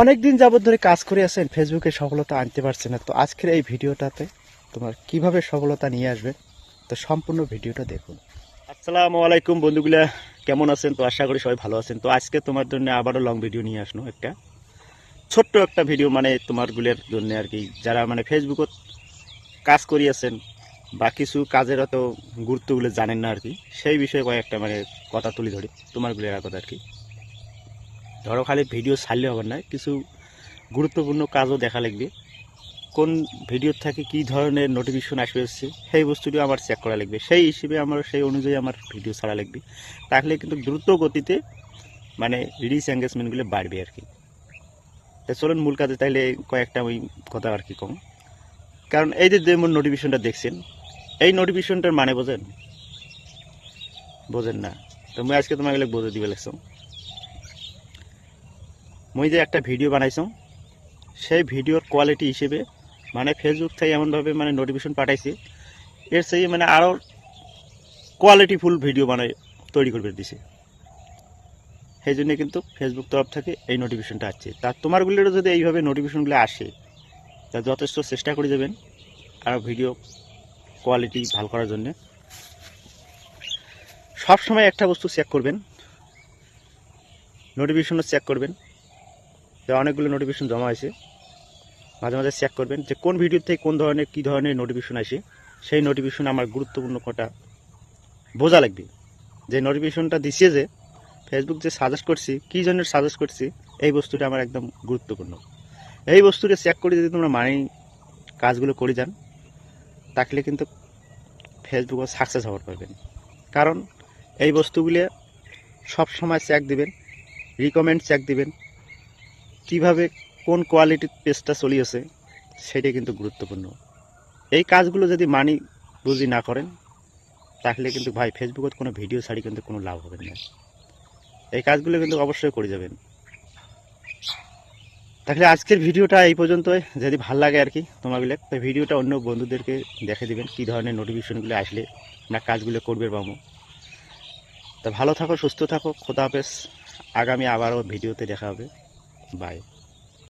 অনেক দিন ধরে কাজ করে আছেন ফেসবুকে সফলতা আনতে পারছে না। তো আজকের এই ভিডিওটাতে তোমার কীভাবে সফলতা নিয়ে আসবে, তো সম্পূর্ণ ভিডিওটা দেখুন। আসসালামু আলাইকুম বন্ধুগুলা, কেমন আছেন? তো আশা করি সবাই ভালো আছেন। তো আজকে তোমার জন্য আবারও লং ভিডিও নিয়ে আসলো একটা। ছোট্ট একটা ভিডিও মানে তোমারগুলোর জন্য আর কি। যারা মানে ফেসবুকত কাজ করিয়াছেন বা কিছু কাজের অত গুরুত্বগুলো জানেন না আর কি, সেই বিষয়ে কয়েকটা মানে কথা তুলে ধরি, তোমারগুলোর কথা আর কি। ধরো খালি ভিডিও ছাড়লে হবে না, কিছু গুরুত্বপূর্ণ কাজও দেখা লাগবে। কোন ভিডিওর থেকে কি ধরনের নোটিফিকেশন আসবে এসছে, সেই বস্তুটি আমার চেক করা লাগবে। সেই হিসেবে আমার, সেই অনুযায়ী আমার ভিডিও ছাড়া লাগবে। তাহলে কিন্তু দ্রুত গতিতে মানে রিচ এঙ্গেজমেন্টগুলো বাড়বে আর কি। তা চলুন মূল কাজে তাইলে কয়েকটা ওই কথা আর কি কম। কারণ এই যে যেমন নোটিফিকেশনটা দেখছেন, এই নোটিফিকেশনটার মানে বোঝেন? বোঝেন না। তো মুই আজকে তোমাকে বোঝে দিবে লাগছো। মুই যে একটা ভিডিও বানাইছো, সেই ভিডিওর কোয়ালিটি হিসেবে মানে ফেসবুক থেকে এমনভাবে মানে নোটিফিকেশন পাঠাইছি, এর সেই মানে আরও কোয়ালিটিফুল ভিডিও বানাই, তৈরি করবে দিছে। সেই জন্য কিন্তু ফেসবুক তরফ থেকে এই নোটিফিকেশনটা আসছে। তা তোমারগুলোরও যদি এইভাবে নোটিফিকেশনগুলো আসে, তা যথেষ্ট চেষ্টা করে যাবেন, আর ভিডিও কোয়ালিটি ভালো করার জন্য। সবসময় একটা বস্তু চেক করবেন নোটিফিকেশনও চেক করবেন অনেকগুলো নোটিফিকেশন জমা আছে, মাঝে মাঝে চেক করবেন যে কোন ভিডিও থেকে কোন ধরনের, কী ধরনের নোটিফিকেশন আসে। সেই নোটিফিকেশন আমার গুরুত্বপূর্ণ কটা বোঝা লাগবে। যে নোটিফিকেশনটা দিছে যে ফেসবুক যে সাজেস্ট করছি, কী জন্য সাজেস্ট করছি, এই বস্তুটা আমার একদম গুরুত্বপূর্ণ। এই বস্তুটা চেক করে যদি তোমরা মানি কাজগুলো করে যান, তাহলে কিন্তু ফেসবুকে সাকসেস হওয়ার পারবেন কারণ এই বস্তুগুলো সব সময় চেক দিবেন রিকমেন্ড চেক দিবেন কীভাবে কোন কোয়ালিটির পেজটা চলিয়েছে, সেটা কিন্তু গুরুত্বপূর্ণ। এই কাজগুলো যদি মানি বুঝি না করেন, তাহলে কিন্তু ভাই ফেসবুকত কোনো ভিডিও ছাড়ি কিন্তু কোনো লাভ হবে না। এই কাজগুলো কিন্তু অবশ্যই করে যাবেন। তাহলে আজকের ভিডিওটা এই পর্যন্তই। যদি ভালো লাগে আর কি তোমাগুলো তো ভিডিওটা অন্য বন্ধুদেরকে দেখে দিবেন, কী ধরনের নোটিফিকেশনগুলো আসলে না কাজগুলো করবে পাবো তা ভালো থাকো, সুস্থ থাকো, খোদা হাফেজ। আগামী আবারও ভিডিওতে দেখা হবে। Bye.